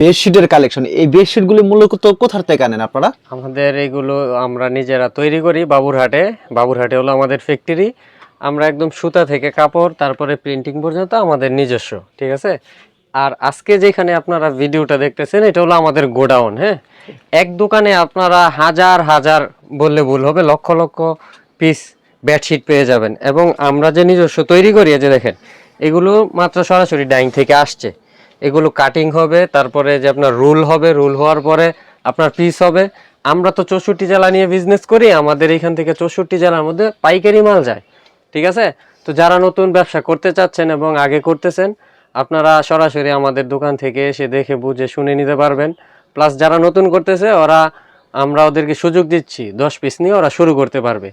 বেডশিটের collection এই bedsheet গুলি মূলত কোথার থেকে আনেন আপনারা? আমাদের এগুলো আমরা নিজেরা তৈরি করি বাবুরহাটে। বাবুরহাটে হলো আমাদের ফ্যাক্টরি আমরা একদম সুতা থেকে কাপড়, তারপরে প্রিন্টিং পর্যন্ত আমাদের নিজস্ব, ঠিক আছে? আর আজকে যেখানে আপনারা ভিডিওটা দেখতেছেন, এটা হলো আমাদের গোডাউন হ্যাঁ? এক দোকানে আপনারা হাজার হাজার বললে ভুল হবে, লক্ষ লক্ষ পিস বেডশিট পেয়ে যাবেন। এবং আমরা যে নিজস্ব তৈরি করি যে দেখেন, এগুলো মাত্র সরাসরি ডাইং থেকে আসছে। এগুলো কাটিং হবে, তারপরে যে আপনার রুল হবে রুল হওয়ার পরে আপনার পিস হবে। আমরা তো চৌষট্টি জেলা নিয়ে বিজনেস করি, আমাদের এখান থেকে চৌষট্টি জেলার মধ্যে পাইকারি মাল যায়, ঠিক আছে? তো যারা নতুন ব্যবসা করতে চাচ্ছেন এবং আগে করতেছেন, আপনারা সরাসরি আমাদের দোকান থেকে এসে দেখে বুঝে শুনে নিতে পারবেন। প্লাস যারা নতুন করতেছে, ওরা, আমরা ওদেরকে সুযোগ দিচ্ছি, দশ পিস নিয়ে ওরা শুরু করতে পারবে।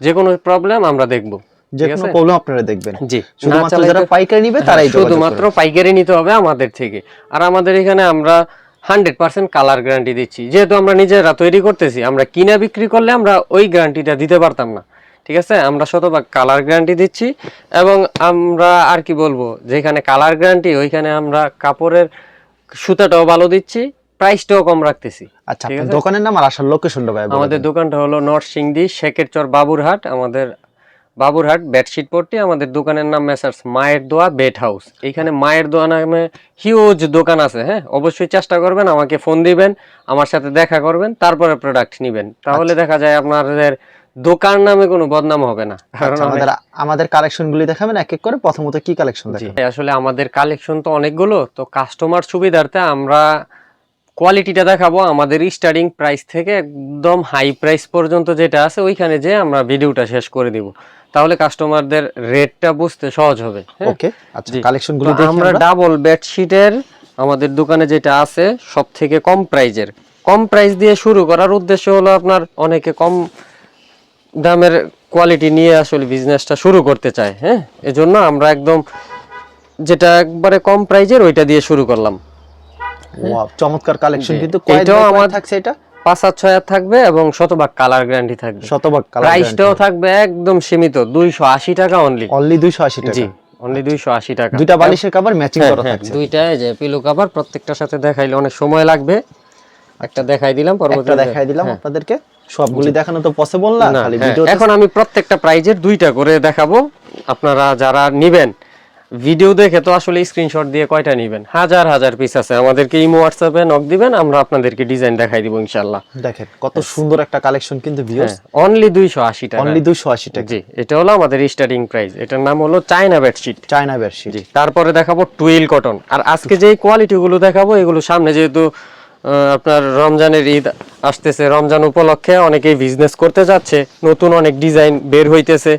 যে কোনো প্রবলেম আমরা দেখব। যে কোনো প্রবলেম আপনারা দেখবেন। জি শুধুমাত্র যারা পাইকারি নিবে তারাই শুধুমাত্র পাইকারি নিতে হবে আমাদের থেকে। আর আমাদের এখানে আমরা হান্ড্রেড পার্সেন্ট কালার গ্যারান্টি দিচ্ছি। যেহেতু আমরা নিজেরা তৈরি করতেছি আমরা কিনা বিক্রি করলে আমরা ওই গ্যারান্টিটা দিতে পারতাম না। ঠিক আছে? আমরা শতভাগ কালার গ্যারান্টি দিচ্ছি এবং আমরা আর কি বলব যেখানে কালার গ্যারান্টি ওইখানে আমরা কাপড়ের সুতাটাও ভালো দিচ্ছি প্রাইসটাও কম রাখতেছি। আচ্ছা দোকানের নাম আর আসার লোকেশনটা ভাই আমাদের। দোকানটা হলো নরসিংদী শেখের চর বাবুরহাট আমাদের বাবুরহাট বেডশিট পট্টি আমাদের দোকানের নাম মেসার্স মায়ের দোয়া বেড হাউস এইখানে মায়ের দোয়া নামে হিউজ দোকান আছে হ্যাঁ? অবশ্যই চেষ্টা করবেন আমাকে ফোন দিবেন আমার সাথে দেখা করবেন তারপরে প্রোডাক্ট নেবেন। তাহলে দেখা যায় আপনাদের দোকান নামে কোনো বদনাম হবে না। কারণ আচ্ছা, আমাদের আমাদের কালেকশন গুলি দেখাবেন এক এক করে প্রথমত কি কালেকশন দেখাবেন? আসলে আমাদের কালেকশন তো অনেকগুলো তো কাস্টমার সুবিধার্থে আমরা কোয়ালিটিটা দেখাবো আমাদের স্টার্টিং প্রাইস থেকে একদম হাই প্রাইস পর্যন্ত যেটা আছে ওইখানে যে আমরা ভিডিওটা শেষ করে দিব। তাহলে কাস্টমারদের রেটটা বুঝতে সহজ হবে হ্যাঁ? ওকে আচ্ছা জি। কালেকশন তো দেখি আমরা ডাবল বেডশিটের আমাদের দোকানে যেটা আছে সব থেকে কম প্রাইজের কম প্রাইস দিয়ে শুরু করার উদ্দেশ্য হলো আপনার অনেকে কম দামের কোয়ালিটি নিয়ে আসলে বিজনেসটা শুরু করতে চায় হ্যাঁ? এজন্য আমরা একদম যেটা একবারে কম প্রাইজের ওইটা দিয়ে শুরু করলাম। ওয়াও চমৎকার কালেকশন কিন্তু কয় এটাও বাই কয় আমার- থাকছে এটা? পাঁচ সাত ছয় থাকবে এবং শতভাগ কালার গ্যারান্টি থাকবে। শতভাগ কালার প্রাইসটাও থাকবে একদম সীমিত দুইশো আশি টাকা অনলি অনলি 280 টাকা। জি অনলি দুইশো আশি টাকা। দুইটা বালিশের কভার ম্যাচিং হ্যাঁ, করা হ্যাঁ, থাকছে। দুইটা যে পিলো কভার প্রত্যেকটার সাথে দেখাইলে অনেক সময় লাগবে। একটা দেখাই দিলাম একটা দেখাই দিলাম আপনাদেরকে। সবগুলি দেখানো তো পসিবল না খালি হ্যাঁ, ভিডিও এখন আমি প্রত্যেকটা প্রাইজের দুইটা করে দেখাবো। আপনারা যারা নিবেন ভিডিও দেখে তো আসলে স্ক্রিনশট দিয়ে কয়টা নিবেন? হাজার হাজার পিস আছে। আমাদেরকে ইমো হোয়াটসঅ্যাপে নক দিবেন আমরা আপনাদেরকে ডিজাইন দেখাই দিব ইনশাআল্লাহ। দেখেন কত সুন্দর একটা কালেকশন কিন্তু ভিউয়ার্স অনলি দুইশো আশি টাকা। অনলি 280 টাকা। জি এটা হলো আমাদের স্টার্টিং প্রাইস এটার নাম হলো চায়না বেডশিট চায়না বেডশিট জি তারপরে দেখাবো টুইল কটন আর আজকে যে কোয়ালিটি গুলো দেখাবো এগুলো সামনে যেহেতু আপনার রমজানের ঈদ আসতেছে রমজান উপলক্ষে অনেকেই বিজনেস করতে যাচ্ছে নতুন অনেক ডিজাইন বের হইতেছে।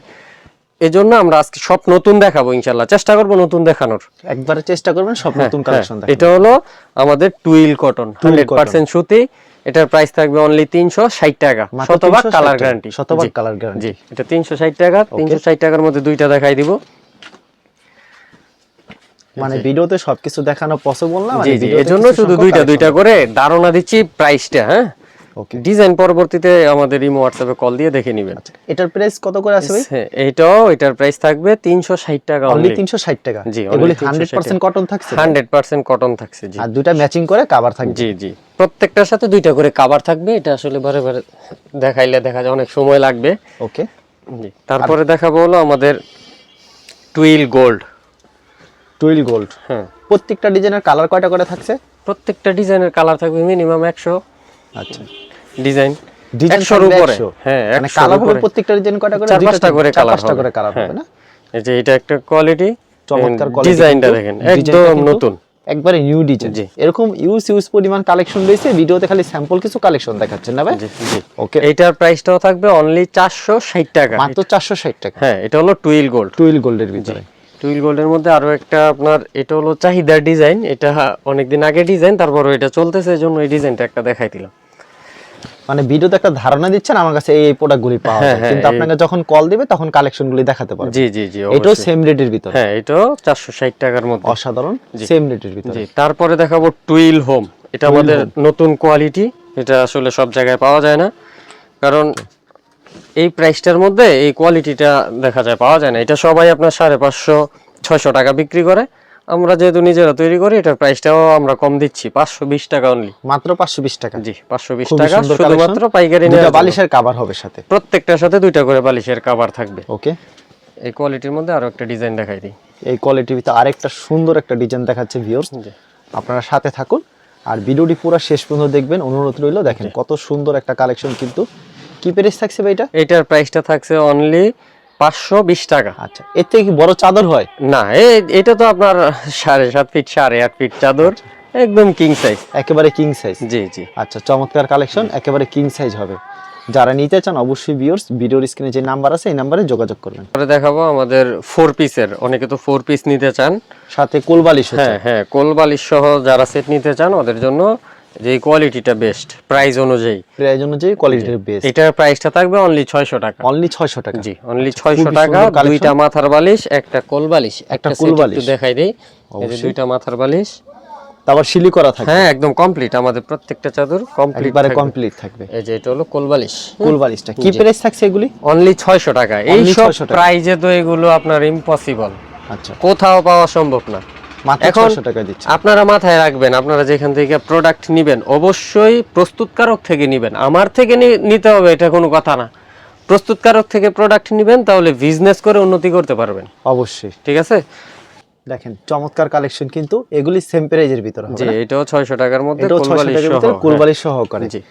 এজন্য আমরা আজকে সব নতুন দেখাবো ইনশাল্লাহ চেষ্টা করব নতুন দেখানোর। একবারে চেষ্টা করবেন সব নতুন হ্যাঁ, কালেকশন দেখেন এটা হলো আমাদের twill cotton hundred cotton। Percent সুতি। এটার প্রাইস থাকবে অনলি তিনশো ষাট টাকা মাত্র শতভাগ কালার। গ্যারান্টি শতভাগ colour guarantee। জি এটা তিনশো ষাট টাকা তিনশো ষাট টাকার মধ্যে দুইটা দেখাই দিব। মানে ভিডিওতে সবকিছু দেখানো পসিবল না? মানে ভিডিওতে এজন্য শুধু দুইটা দুইটা করে ধারণা দিচ্ছি প্রাইসটা হ্যাঁ? ডিজাইন পরবর্তীতে আমাদের ইমো হোয়াটসঅ্যাপে কল দিয়ে দেখে নেবেন। এটার প্রাইস কত করে আছে ভাই হ্যাঁ, এইটাও এটার প্রাইস থাকবে তিনশো ষাট টাকা অনলি 360 টাকা? জি, এগুলি 100% কটন থাকছে? হান্ড্রেড পার্সেন্ট কটন থাকছে জি। আর দুইটা ম্যাচিং করে কভার থাকবে? জি জি। প্রত্যেকটার সাথে দুইটা করে কাভার থাকবে এটা আসলে বারে বারে দেখাইলে দেখা যায় অনেক সময় লাগবে। ওকে জি তারপরে দেখাবো হলো আমাদের টুইল গোল্ড টুইল গোল্ড হ্যাঁ। প্রত্যেকটা ডিজাইনের কালার কয়টা করে থাকছে? প্রত্যেকটা ডিজাইনের কালার থাকবে মিনিমাম একশো। আচ্ছা। ডিজাইন ডিজাইন একশোর উপরে। হ্যাঁ মানে একশোর কালার হবে প্রত্যেকটা ডিজাইন কয়টা করে? চার পাঁচটা করে কালার পাঁচটা করে কালার হবে না? এই যে এটা একটা কোয়ালিটি চমৎকার quality ডিজাইনটা দেখেন। একদম নতুন। একবারে নিউ ডিজাইন। এরকম ইউজ ইউজ পরিমাণ কালেকশন রয়েছে। ভিডিওতে খালি স্যাম্পল কিছু কালেকশন দেখাচ্ছেন না ভাই? ওকে এইটার প্রাইসটাও থাকবে অনলি চারশো ষাট টাকা। মাত্র 460 টাকা। হ্যাঁ এটা হলো টুইল গোল্ড টুইল গোল্ডের ভিতরে। টুইল গোল্ডের মধ্যে আরও একটা আপনার এটা হলো চাহিদার ডিজাইন এটা অনেকদিন আগে ডিজাইন তারপর এটা চলতেছে এই জন্য এই ডিজাইনটা একটা দেখাই দিলাম। মানে ভিডিওতে একটা ধারণা দিচ্ছেন আমার কাছে এই প্রোডাক্টগুলি পাওয়া হ্যাঁ, যায়। হ্যাঁ, কিন্তু আপনাকে যখন কল দিবে তখন কালেকশনগুলি দেখাতে পারবে। জি জি জি এটাও সেম রেটের ভিতরে। হ্যাঁ এটাও চারশো ষাট টাকার মধ্যে। অসাধারণ সেম রেটের ভিতরে। জি তারপরে দেখাবো টুইল হোম এটা আমাদের নতুন কোয়ালিটি এটা আসলে সব জায়গায় পাওয়া যায় না। কারণ এই প্রাইসটার মধ্যে এই কোয়ালিটিটা দেখা যায় পাওয়া যায় না। এটা সবাই আপনার সাড়ে পাঁচশো ছয়শো টাকা বিক্রি করে। আমরা যেহেতু নিজেরা তৈরি করি এটার প্রাইসটাও আমরা কম দিচ্ছি পাঁচশো বিশ টাকা অনলি মাত্র পাঁচশো বিশ টাকা। জি পাঁচশো বিশ টাকা শুধুমাত্র পাইকারি বালিশের কাভার হবে সাথে। প্রত্যেকটার সাথে দুইটা করে বালিশের কাভার থাকবে। ওকে। এই কোয়ালিটির মধ্যে আরও একটা ডিজাইন দেখাই দিই। এই কোয়ালিটির কোয়ালিটিতে আরেকটা সুন্দর একটা ডিজাইন দেখাচ্ছে ভিউয়ার্স। আপনারা সাথে থাকুন। আর ভিডিওটি পুরো শেষ পর্যন্ত দেখবেন। অনুরোধ রইল দেখেন কত সুন্দর একটা কালেকশন কিন্তু। কি প্রাইস থাকছে ভাই এটা? এটার প্রাইসটা থাকছে অনলি পাঁচশো বিশ টাকা। আচ্ছা এর থেকে কি বড় চাদর হয়? না এটা তো আপনার সাড়ে সাত ফিট সাড়ে আট ফিট চাদর একদম কিং সাইজ একেবারে কিং সাইজ জি জি। আচ্ছা চমৎকার কালেকশন একেবারে কিং সাইজ হবে। যারা নিতে চান অবশ্যই ভিউয়ার্স ভিডিওর স্ক্রিনে যে নাম্বার আছে এই নাম্বারে যোগাযোগ করবেন। পরে দেখাবো আমাদের ফোর পিসের অনেকে তো ফোর পিস নিতে চান। সাথে কোলবালিশ হ্যাঁ হ্যাঁ কোলবালিশ সহ যারা সেট নিতে চান ওদের জন্য যে কোয়ালিটিটা বেস্ট প্রাইস অনুযায়ী। প্রাইস অনুযায়ী কোয়ালিটির বেস্ট এটার প্রাইসটা থাকবে অনলি ছয়শো টাকা। অনলি 600 টাকা। জি অনলি ছয়শো খুবই টাকা দুইটা মাথার বালিশ একটা কোল বালিশ। একটা কোল বালিশ। একটু দেখাই দেই। এই যে দুইটা মাথার বালিশ। তারপর শিলি করা থাকে হ্যাঁ একদম কমপ্লিট আমাদের প্রত্যেকটা চাদর কমপ্লিট একবারে কমপ্লিট থাকবে। এই যে এটা হলো কোল বালিশ। কোল কোলবালিশটা কি প্রাইস থাকছে এগুলি? অনলি ছয়শো টাকা। এই সব 600 প্রাইজে তো এগুলো আপনার ইম্পসিবল আচ্ছা। কোথাও পাওয়া সম্ভব না। এখন 600 টাকা দিচ্ছে। আপনারা মাথায় রাখবেন আপনারা যেখান থেকে প্রোডাক্ট নিবেন অবশ্যই প্রস্তুতকারক থেকে নিবেন। আমার থেকে নিতে হবে এটা কোনো কথা না। প্রস্তুতকারক থেকে প্রোডাক্ট নিবেন তাহলে বিজনেস করে উন্নতি করতে পারবেন। অবশ্যই। ঠিক আছে? দেখেন চমৎকার কালেকশন কিন্তু এগুলি সেম প্রাইজের ভিতরে জি এটাও ছয়শো টাকার মধ্যে এটাও 600 কোলবালিশ টাকার সহ, ভিতরে হ্যাঁ। সহকারে। জি।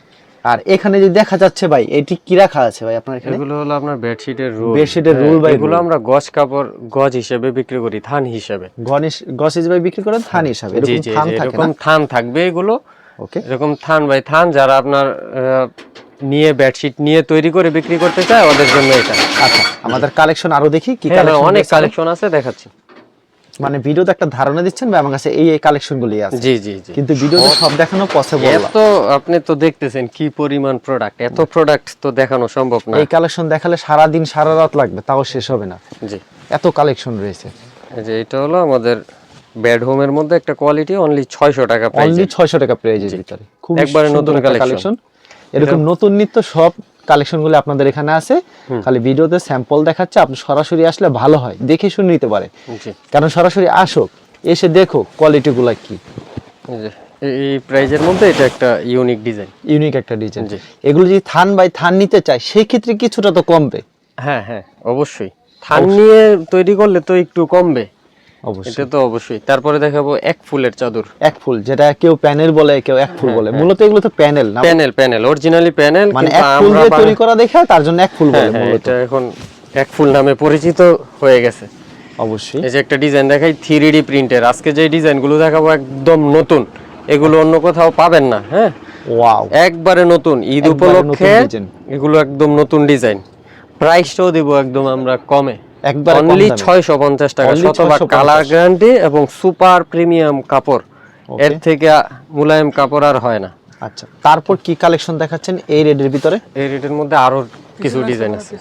আর এখানে যে দেখা যাচ্ছে ভাই এটি কি রাখা আছে ভাই আপনার এখানে? এগুলো হলো আপনার বেডশিটের রোল বেডশিটের roll by এগুলো আমরা গজ কাপড় গজ হিসেবে বিক্রি করি থান হিসেবে। গণেশ গসেজ ভাই বিক্রি করেন থান হিসাবে। জি এরকম থান থাকে এরকম থান থাকবে এগুলো। ওকে। এরকম থান ভাই থান যারা আপনার নিয়ে বেডশিট নিয়ে তৈরি করে বিক্রি করতে চায় ওদের জন্য এটা। আচ্ছা আমাদের কালেকশন আরও দেখি কি হ্যাঁ, হ্যাঁ, কালেকশন অনেক কালেকশন আছে দেখাচ্ছি। মানে ভিডিওতে একটা ধারণা দিচ্ছেন ভাই আমার কাছে এই এই কালেকশন গুলি আছে। জি জি জি। কিন্তু ভিডিওতে সব দেখানো পসিবল না এত আপনি তো দেখতেছেন কি পরিমাণ প্রোডাক্ট এত প্রোডাক্ট তো দেখানো সম্ভব না। এই কালেকশন দেখালে সারা দিন সারা রাত লাগবে তাও শেষ হবে না। জি। এত কালেকশন রয়েছে। এই যে এটা হলো আমাদের বেড হোমের মধ্যে একটা কোয়ালিটি অনলি ছয়শো টাকা প্রাইস অনলি 600 টাকা প্রাইজের ভিতরে। খুব একবারে নতুন কালেকশন এরকম নতুন নিত্য সব কালেকশনগুলো আপনাদের এখানে আছে। খালি ভিডিওতে স্যাম্পল দেখাচ্ছে আপনি সরাসরি আসলে ভালো হয়। দেখে শুনে নিতে পারে কারণ সরাসরি আসুক এসে দেখো কোয়ালিটি গুলা কি। এই প্রাইজের মধ্যে এটা একটা ইউনিক ডিজাইন। ইউনিক একটা ডিজাইন। এগুলো যদি থান বাই থান নিতে চায় সেই ক্ষেত্রে কিছুটা তো কমবে। হ্যাঁ হ্যাঁ অবশ্যই। থান নিয়ে তৈরি করলে তো একটু কমবে। এটা তো অবশ্যই। তারপরে দেখাবো এক ফুলের চাদর। এক ফুল যেটা কেউ প্যানেল বলে কেউ এক ফুল বলে। মূলত এগুলো তো প্যানেল না? প্যানেল প্যানেল অরিজিনালি প্যানেল মানে এক ফুল দিয়ে তৈরি করা দেখে তার জন্য এক ফুল বলে মূলত। এটা এখন এক ফুল নামে পরিচিত হয়ে গেছে। অবশ্যই। এই যে একটা ডিজাইন দেখাই থ্রি ডি প্রিন্টের আজকে যে ডিজাইনগুলো দেখাবো একদম নতুন এগুলো অন্য কোথাও পাবেন না হ্যাঁ? ওয়াও। একবারে নতুন ঈদ উপলক্ষে এগুলো একদম নতুন ডিজাইন। প্রাইসটাও দিব একদম আমরা কমে। একবারে অনলি দামে। ছয়শো পঞ্চাশ টাকা Only শতভাগ 650 কালার গ্যারান্টি এবং সুপার প্রিমিয়াম কাপড়। এর থেকে মুলায়েম কাপড় আর হয় না। আচ্ছা তারপর কি কালেকশন দেখাচ্ছেন এই রেডের ভিতরে? এই রেটের মধ্যে আরও কিছু ডিজাইন আছে।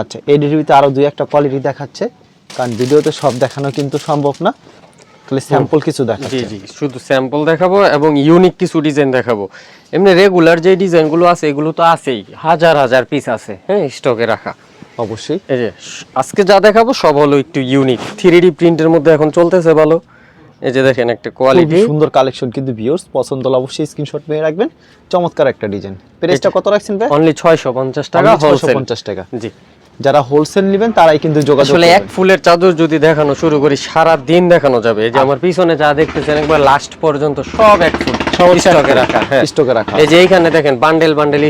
আচ্ছা এই রেডের ভিতরে আরও দুই একটা কোয়ালিটি দেখাচ্ছে। কারণ ভিডিওতে সব দেখানো কিন্তু সম্ভব না। তাহলে স্যাম্পল কিছু জি জি শুধু স্যাম্পল দেখাবো এবং ইউনিক কিছু ডিজাইন দেখাবো। এমনি রেগুলার যে ডিজাইনগুলো আছে এগুলো তো আছেই। হাজার হাজার পিস আছে হ্যাঁ স্টকে রাখা। অবশ্যই। এই যে আজকে যা দেখাবো সব হলো একটু ইউনিক থ্রি প্রিন্টের মধ্যে এখন চলতেছে ভালো। এই যে দেখেন একটা কোয়ালিটি সুন্দর কালেকশন কিন্তু ভিউয়ার্স পছন্দ হলে অবশ্যই স্ক্রিনশট নিয়ে রাখবেন। চমৎকার একটা ডিজাইন প্রাইসটা কত রাখছেন ভাই? অনলি ছয়শো পঞ্চাশ টাকা Only হোলসেল 650 টাকা। জি। যারা হোলসেল নেবেন তারাই কিন্তু যোগাযোগ আসলে এক ফুলের চাদর যদি দেখানো শুরু করি সারা দিন দেখানো যাবে। এই যে আমার পিছনে যা দেখতেছেন একবার লাস্ট পর্যন্ত সব এক ফুল। সব স্টকে রাখা হ্যাঁ। স্টকে রাখা। এই যে এইখানে দেখেন বান্ডেল বান্ডেল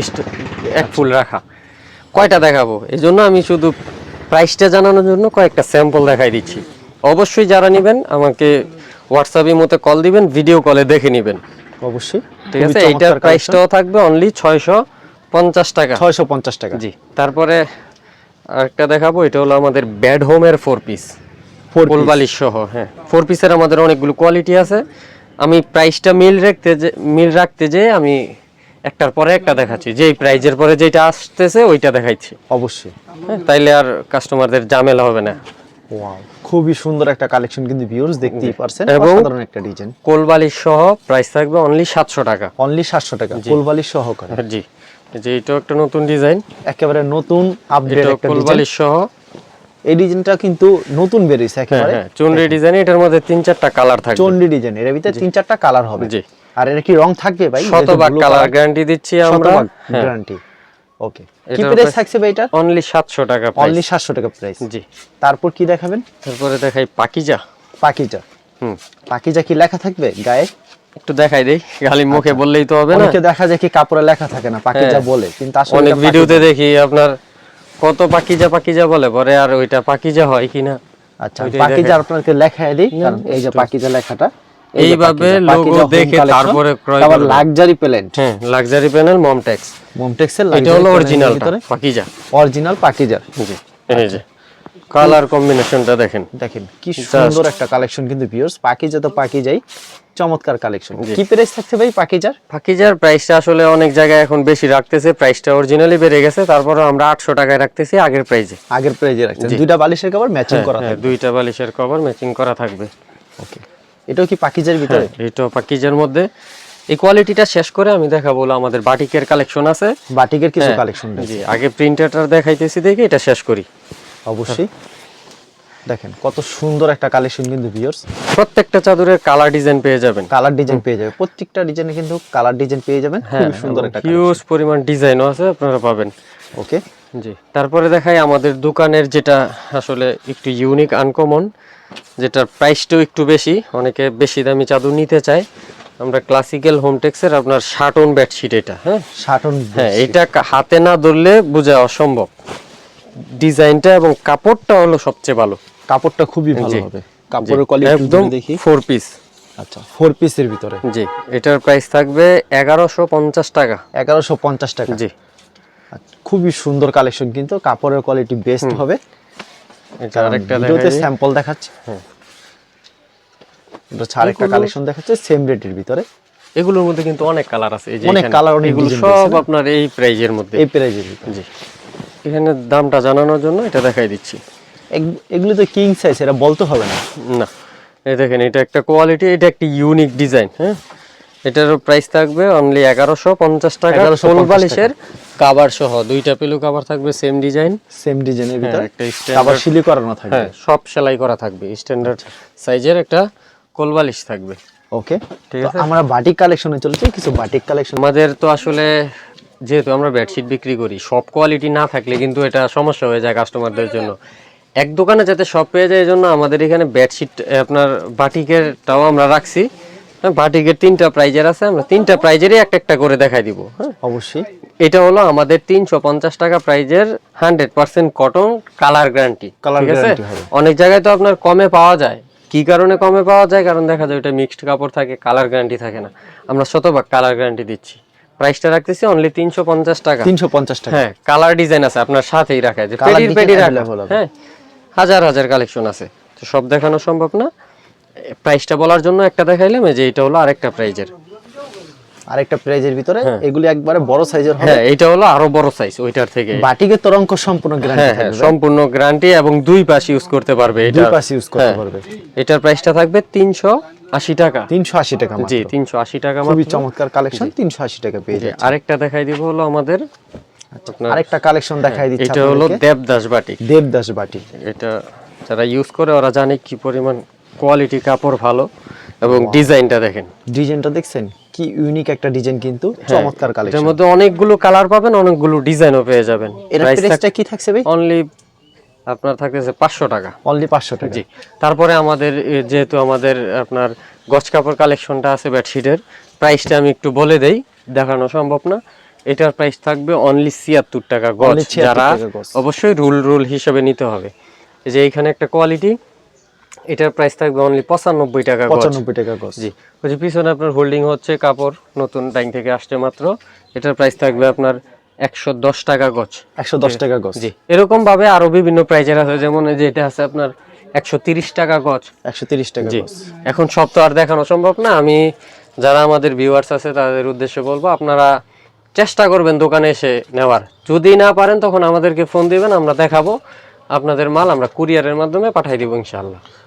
এক ফুল রাখা। কয়টা দেখাবো? এই জন্য আমি শুধু প্রাইসটা জানানোর জন্য কয়েকটা স্যাম্পল দেখাই দিচ্ছি। অবশ্যই যারা নেবেন আমাকে হোয়াটসঅ্যাপের মতো কল দিবেন ভিডিও কলে দেখে নেবেন। অবশ্যই। ঠিক আছে? এইটার প্রাইসটাও থাকবে অনলি ছয়শো পঞ্চাশ টাকা। ছয়শো পঞ্চাশ টাকা। জি। তারপরে আরেকটা দেখাবো এটা হলো আমাদের বেড হোমের ফোর পিস ফুল বালিশ সহ হ্যাঁ। ফোর পিসের আমাদের অনেকগুলো কোয়ালিটি আছে। আমি প্রাইসটা মিল রাখতে যে মিল রাখতে যে আমি একটার পরে একটা দেখাচ্ছি। যেই প্রাইজের পরে যেটা আসতেছে ওইটা দেখাইছি। অবশ্যই। হ্যাঁ, তাইলে আর কাস্টমারদের ঝামেলা হবে না। ওয়াও খুবই সুন্দর একটা কালেকশন কিন্তু ভিউয়ার্স দেখতেই পারছেন। অসাধারণ একটা ডিজাইন কোল বালিশ সহ প্রাইস থাকবে অনলি সাতশো টাকা। অনলি সাতশো টাকা ফুলবালি সহকারে। জি। এই যে এটাও একটা নতুন ডিজাইন একেবারে নতুন আপডেট একটা কোল ডিজাইন বালিশ সহ। এই ডিজাইনটা কিন্তু নতুন বেরিয়েছে হ্যাঁ একেবারে। হ্যাঁ চুনরি ডিজাইন এটার মধ্যে তিন চারটা কালার থাকবে। চন্ডি ডিজাইন এর ভিতরে তিন চারটা কালার হবে। জি। আর এর কি রং থাকবে ভাই? শতভাগ কালার গ্যারান্টি দিচ্ছি আমরা। হ্যাঁ। গ্যারান্টি ওকে কি প্রাইস থাকছে ভাই এটা অনলি সাতশো টাকা প্রাইস অনলি প্রাইস সাতশো টাকা প্রাইস জি। তারপর কি দেখাবেন? তারপরে দেখাই পাকিজা। পাকিজা। হুম। পাকিজা কি লেখা থাকবে গায়ে? একটু দেখাই দেই। খালি মুখে বললেই তো হবে না। অনেকে দেখা যায় কি কাপড়ে লেখা থাকে না পাকিজা হ্যাঁ। বলে কিন্তু আসলে অনেক ভিডিওতে দেখি আপনার কত পাকিজা পাকিজা বলে পরে আর ওইটা পাকিজা হয় কিনা? আচ্ছা পাকিজা। আপনাকে লেখায় দিই কারণ এই যে পাকিজা লেখাটা। এইভাবে পাকিজা, পাকিজা home দেখে তারপরে ক্রয় আবার লাক্সারি প্যালেন্ট হ্যাঁ লাক্সারি প্যানেল মমটেক্স মোমটেক্সের এটা হলো অরিজিনাল পাকিজা অরিজিনাল পাকিজার জি এই যে। কালার কম্বিনেশনটা দেখেন। দেখেন কি সুন্দর একটা কালেকশন কিন্তু ভিউয়ার্স পাকিজা তো পাকিজাই চমৎকার কালেকশন। কি প্রাইস থাকছে ভাই পাকিজার পাকিজার প্রাইসটা আসলে অনেক জায়গায় এখন বেশি রাখতেছে। প্রাইসটা অরিজিনালি বেড়ে গেছে তারপরে আমরা আটশো টাকায় রাখতেছি আগের প্রাইসে আগের প্রাইজে রাখছেন। দুইটা বালিশের কভার ম্যাচিং করা হ্যাঁ থাকবে। দুইটা বালিশের কভার ম্যাচিং করা থাকবে। ওকে এটাও কি পাকিজার ভিতরে? হ্যাঁ এটা পাকিজার মধ্যে। এই কোয়ালিটিটা শেষ করে আমি দেখাবো আমাদের বাটিকের কালেকশন আছে। বাটিকের কিছু হ্যাঁ, কালেকশন জি আগে প্রিন্টারটা দেখাইতেছি দেখে এটা শেষ করি। অবশ্যই। দেখেন কত সুন্দর একটা কালেকশন কিন্তু ভিউয়ার্স প্রত্যেকটা চাদরের কালার ডিজাইন পেয়ে যাবেন। কালার ডিজাইন পেয়ে যাবেন। প্রত্যেকটা ডিজাইনে কিন্তু কালার ডিজাইন পেয়ে যাবেন। হ্যাঁ খুবই সুন্দর একটা হিউজ পরিমাণ ডিজাইনও আছে আপনারা পাবেন। ওকে জি। তারপরে দেখাই আমাদের দোকানের যেটা আসলে একটু ইউনিক আনকমন যেটার প্রাইসটাও একটু বেশি অনেকে বেশি দামি চাদর নিতে চায়। আমরা ক্লাসিক্যাল হোমটেক্সের আপনার শার্টন বেডশিট এটা হ্যাঁ? শাটন হ্যাঁ এটা হাতে না ধরলে বোঝা অসম্ভব। ডিজাইনটা এবং কাপড়টা হলো সবচেয়ে ভালো। কাপড়টা খুবই ভালো হবে। কাপড়ের কোয়ালিটি একদম দেখি। ফোর পিস আচ্ছা ফোর পিসের ভিতরে। জি এটার প্রাইস থাকবে এগারোশো পঞ্চাশ টাকা। এগারোশো পঞ্চাশ টাকা। জি। খুবই সুন্দর কালেকশন কিন্তু কাপড়ের কোয়ালিটি বেস্ট হবে। এটা আরেকটা ভিডিওতে স্যাম্পল দেখাচ্ছে। হ্যাঁ। এটা ছাড় একটা কালেকশন দেখাচ্ছে সেম রেটের ভিতরে। এগুলোর মধ্যে কিন্তু অনেক কালার আছে এই যে অনেক এগুলো সব আপনার এই প্রাইজের মধ্যে। এই প্রাইজের জি। এখানে দামটা জানানোর জন্য এটা দেখাই দিচ্ছি। এগ- এগুলো তো কিং সাইজ এটা বলতে হবে না। না এই দেখেন এটা একটা কোয়ালিটি এটা একটা ইউনিক ডিজাইন হ্যাঁ? এটার প্রাইস থাকবে অনলি এগারোশো পঞ্চাশ টাকা 1150 সোল বালিশের কাবার সহ দুইটা পিলু কাবার থাকবে সেম ডিজাইন সেম ডিজাইনের ভিতরে। একটা স্ট্যান্ডার্ড সিলি করানো থাকবে। হ্যাঁ সব সেলাই করা থাকবে। স্ট্যান্ডার্ড সাইজের একটা কোল বালিশ থাকবে। ওকে ঠিক আছে। আমরা বাটিক কালেকশনে চলছি কিছু বাটিক কালেকশন আমাদের তো আসলে যেহেতু আমরা বেডশিট বিক্রি করি সব কোয়ালিটি না থাকলে কিন্তু এটা সমস্যা হয়ে যায় কাস্টমারদের জন্য। এক দোকানে যাতে সব পেয়ে যায় এই জন্য আমাদের এখানে বেডশিট আপনার বাটিকেরটাও আমরা রাখছি। হ্যাঁ, বাটিকের তিনটা প্রাইজের আছে আমরা তিনটা প্রাইজেরই একটা একটা করে দেখাই দিব। হ্যাঁ। অবশ্যই। এটা হলো আমাদের তিনশো পঞ্চাশ টাকা প্রাইজের hundred percent cotton colour guarantee ঠিক আছে? অনেক জায়গায় তো আপনার কমে পাওয়া যায়। কি কারণে কমে পাওয়া যায়? কারণ দেখা যায় ওটা মিক্সড কাপড় থাকে কালার গ্যারান্টি থাকে না। আমরা শতভাগ কালার গ্যারান্টি দিচ্ছি। প্রাইসটা রাখতেছি অনলি তিনশো পঞ্চাশ টাকা। তিনশো পঞ্চাশ টাকা। হ্যাঁ কালার ডিজাইন আছে আপনার সাথেই রাখা যে রাখা। হ্যাঁ হাজার হাজার কালেকশন আছে। তো সব দেখানো সম্ভব না। প্রাইসটা বলার জন্য একটা দেখাইলাম যে এটা হলো আরেকটা প্রাইজের আরেকটা প্রাইজের ভিতরে এগুলি একবারে বড় সাইজের হবে। হ্যাঁ এটা হলো আরও বড় সাইজ ওইটার থেকে। সম্পূর্ণ গ্যারান্টি হ্যাঁ হ্যাঁ সম্পূর্ণ গ্যারান্টি এবং দুই পাশ ইউজ করতে পারবে দুই পাশ ইউজ করতে হ্যাঁ। পারবে। এটার প্রাইসটা থাকবে তিনশো আশি টাকা। তিনশো আশি টাকা জি তিনশো আশি টাকা খুবই চমৎকার কালেকশন তিনশো আশি টাকা পেয়ে আরেকটা দেখাই দিব হলো আমাদের আরেকটা কালেকশন দেখাই দিচ্ছি এটা হলো দেবদাস বাটি। দেবদাস বাটি। এটা যারা ইউজ করে ওরা জানে কি পরিমাণ কোয়ালিটি কাপড় ভালো এবং ডিজাইনটা দেখেন। ডিজাইনটা দেখছেন? কি ইউনিক একটা ডিজাইন কিন্তু হ্যাঁ, চমৎকার কালেকশন মধ্যে অনেকগুলো কালার পাবেন অনেকগুলো ডিজাইনও পেয়ে যাবেন। এর প্রাইসটা কি থাকছে ভাই? অনলি আপনার থাকতেছে পাঁচশো টাকা। অনলি পাঁচশো টাকা। জি। তারপরে আমাদের যেহেতু আমাদের আপনার গছ কাপড় কালেকশনটা আছে বেডশিটের প্রাইসটা আমি একটু বলে দেই দেখানো সম্ভব না। এটার প্রাইস থাকবে অনলি ছিয়াত্তর টাকা 76 যারা অবশ্যই রুল রুল হিসেবে নিতে হবে। এই যে এইখানে একটা কোয়ালিটি এটার প্রাইস থাকবে অনলি পঁচানব্বই টাকা পঁচানব্বই টাকা গজ। জি। ওই যে পিছনে আপনার হোল্ডিং হচ্ছে কাপড় নতুন টাইম থেকে আসছে মাত্র। এটার প্রাইস থাকবে আপনার একশো দশ টাকা গজ। একশো দশ টাকা গজ। জি। এরকম ভাবে আরও বিভিন্ন প্রাইজের আছে যেমন এই যে এটা আছে আপনার একশো তিরিশ টাকা গজ। একশো তিরিশ টাকা জি। এখন সব তো আর দেখানো সম্ভব না। আমি যারা আমাদের ভিউয়ার্স আছে তাদের উদ্দেশ্যে বলব আপনারা চেষ্টা করবেন দোকানে এসে নেওয়ার। যদি না পারেন তখন আমাদেরকে ফোন দিবেন আমরা দেখাবো। আপনাদের মাল আমরা কুরিয়ারের মাধ্যমে পাঠাই দিব ইনশাআল্লাহ।